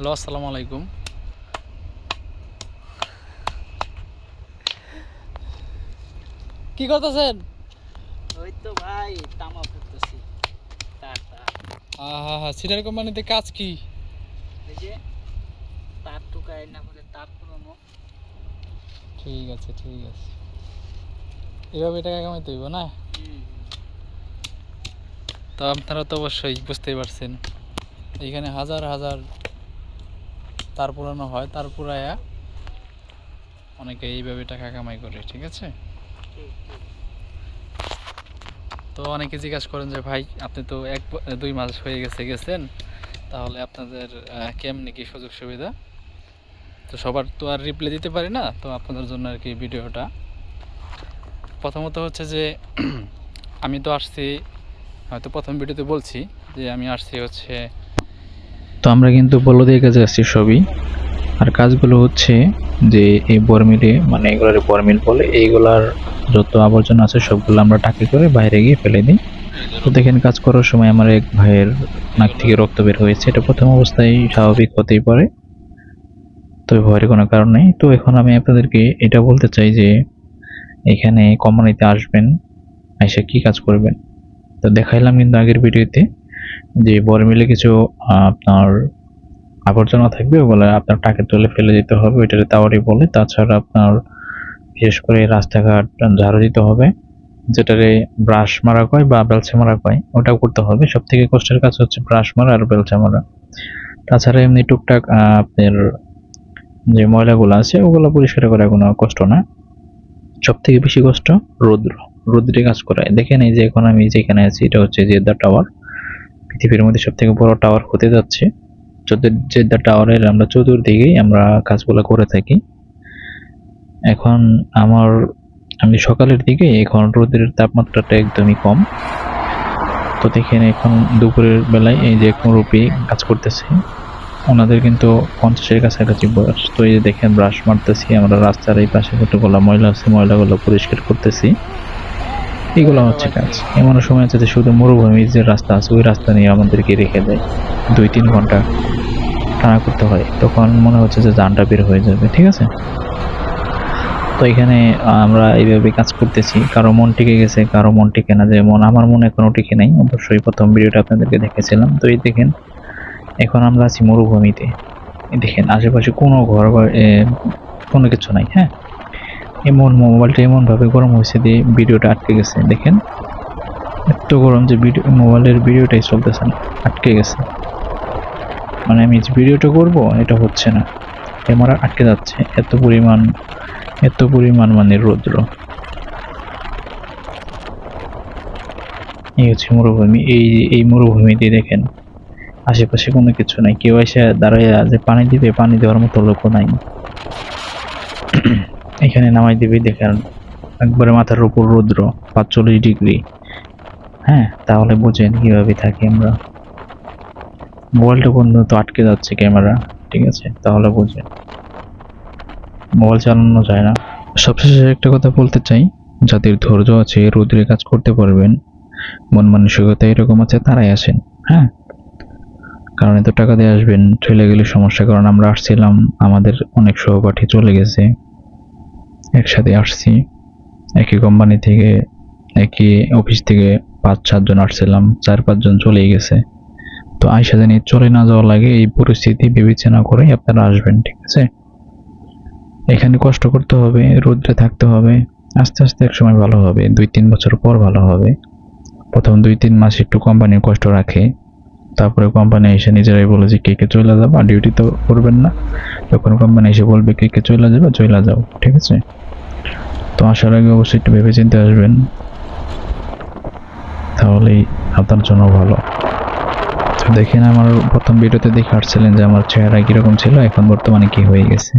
Hello আসসালামু আলাইকুম। কি করতেছেন? ওই তো ভাই তামা পড়তেছি। তার হা হা কোম্পানিতে কাজ কি? এই যে তার টুকাই না করে তার পুরোনো। ঠিক আছে ঠিক আছে। এভাবে টাকা কামাইতে হইব না? তো আপনারা তো অবশ্যই বুঝতেই পারছেন। এখানে হাজার হাজার তার পুরানো হয়, তার পুরায়া অনেকে এইভাবে টাকা কামাই করে, ঠিক আছে? তো অনেকে জিজ্ঞাসা করেন যে, ভাই, আপনি তো এক দুই মাস হয়ে গেছে, গেছেন। তাহলে আপনাদের কেমনি কি সুযোগ সুবিধা? তো সবার তো আর রিপ্লাই দিতে পারি না, তো আপনাদের জন্য আর কি ভিডিওটা। প্রথমত হচ্ছে যে, আমি তো আসছি, হয়তো প্রথম ভিডিওতে বলছি যে, আমি আসছি হচ্ছে তো আমরা কিন্তু বলদের কাছে আসছি সবই। আর কাজগুলো হচ্ছে যে এই বরমিলে মানে এগুলোর বরমিল বলে, এইগুলার যত আবর্জনা আছে সবগুলো আমরা টাকি করে বাইরে গিয়ে ফেলে দিই। তো দেখেন, কাজ করার সময় আমার এক ভাইয়ের নাক থেকে রক্ত বের হয়েছে। এটা প্রথম অবস্থায় স্বাভাবিক হতেই পারে তো ভয়ের কোনো কারণ নেই। তো এখন আমি আপনাদেরকে এটা বলতে চাই যে, এখানে কোম্পানিতে আসবেন, এসে কি কাজ করবেন? তো দেখাইলাম কিন্তু আগের ভিডিওতে। যে বরমিলে কিছু আপনার আবর্জনা থাকবে, ওগুলো আপনার টাকে তুলে ফেলে দিতে হবে, ওইটারে তাওয়ারি বলে। তাছাড়া আপনার বিশেষ করে রাস্তাঘাট, ঝাড়ু দিতে হবে, যেটারে ব্রাশ মারা কয় বা বেলচা মারা কয়, ওটাও করতে হবে। সব থেকে কষ্টের কাজ হচ্ছে ব্রাশ মারা আর বেলচা মারা। তাছাড়া এমনি টুকটাক আপনার যে ময়লাগুলো আছে, ওগুলো পরিষ্কার করা কোনো কষ্ট না। সব থেকে বেশি কষ্ট রৌদ্র, রৌদ্রে কাজ করায়। দেখেন এই যে এখন আমি যেখানে আছি, এটা হচ্ছে জেদ্দা টাওয়ার। পৃথিবীর মধ্যে সব থেকে বড় টাওয়ার হতে যাচ্ছে। জেদ্দা টাওয়ারের আমরা চতুর্দিকেই আমরা কাজগুলো করে থাকি। এখন আমার আমি সকালের দিকে এখন রোদের তাপমাত্রাটা একদমই কম। তো দেখেন এখন দুপুরের বেলায় এই যে মুরব্বী কাজ করতেছে। ওনাদের কিন্তু পঞ্চাশের কাছাকাছি বয়স। তো এই যে দেখেন ব্রাশ মারতেছি, আমরা রাস্তার এই পাশে কতগুলো ময়লা আছে, ময়লাগুলো পরিষ্কার করতেছি। এগুলো হচ্ছে কাজ। এমন সময় আছে যে শুধু মরুভূমির যে রাস্তা আছে, ওই রাস্তা নিয়ে আমাদেরকে রেখে দেয়। দুই তিন ঘণ্টা টানা করতে হয়, তখন মনে হচ্ছে যে যানটা বের হয়ে যাবে, ঠিক আছে? তো এখানে আমরা এইভাবে কাজ করতেছি। কারও মন টিকে গেছে, কারও মন টিকে না, যেমন আমার মন এখনও টিকে নাই। অবশ্যই প্রথম ভিডিওটা আপনাদেরকে দেখেছিলাম। তো এই দেখেন, এখন আমরা আছি মরুভূমিতে। দেখেন, আশেপাশে কোনো ঘর বা- কোনো কিছু নাই হ্যাঁ? এমন মোবাইলটা এমনভাবে গরম হয়েছে যে ভিডিওটা আটকে গেছে, দেখেন। এত গরম যে ভিডিও, মোবাইলের ভিডিওটাই চলতেছে না, আটকে গেছে। মানে আমি ভিডিওটা করব, এটা হচ্ছে না। ক্যামেরা আটকে যাচ্ছে, এত পরিমাণ এত পরিমাণ মানে রৌদ্র। এই হচ্ছে মরুভূমি, এই এই মরুভূমিতে দেখেন, আশেপাশে কোনো কিছু নাই। কেউ এসে দাঁড়ায় যে পানি দিবে, পানি দেওয়ার মতো লোকও নাই। এখানে নামাই দিবি, দেখেন একবারে মাথার উপর রৌদ্র, পাঁচচল্লিশ ডিগ্রি। হ্যাঁ তাহলে বোঝেন কীভাবে থাকি আমরা। মোবাইলটা পর্যন্ত আটকে যাচ্ছে ক্যামেরা, ঠিক আছে? তাহলে বুঝেন। মোবাইল চালানো যায় না। সবশেষে একটা কথা বলতে চাই, যাদের ধৈর্য আছে রোদ্রে কাজ করতে পারবেন, মন মানসিকতা এরকম আছে তারাই আসেন হ্যাঁ? কারণ এত টাকা দিয়ে আসবেন, চলে গেলে সমস্যা, কারণ আমরা আসছিলাম, আমাদের অনেক সহপাঠী চলে গেছে। একসাথে আসছি। একই কোম্পানি থেকে, একই অফিস থেকে পাঁচ সাতজন আসছিলাম, চার পাঁচজন চলেই গেছে। তো আয়সা জানি চলে না যাওয়া লাগে এই পরিস্থিতি বিবেচনা করে আপনারা আসবেন, ঠিক আছে? এখানে কষ্ট করতে হবে, রোদ্রে থাকতে হবে, আস্তে আস্তে এক সময় ভালো হবে, দুই, তিন বছর পর ভালো হবে। প্রথম দুই, তিন মাস একটু কোম্পানির কষ্ট রাখে, তারপরে কোম্পানি এসে নিজেরাই বলে যে কে কে চলে যাব ডিউটি তো করবেন না। যখন কোম্পানি এসে বলবে কে কে চলে যাবে চলে যাও, ঠিক আছে? তো আসার আগে অবশ্যই একটু ভেবে চিনতে আসবেন। তাহলেই আপনার জন্য ভালো। দেখেন, আমার প্রথম ভিডিওতে দেখে আসছিলেন যে আমার চেহারা কীরকম ছিল, এখন বর্তমানে কি হয়ে গেছে।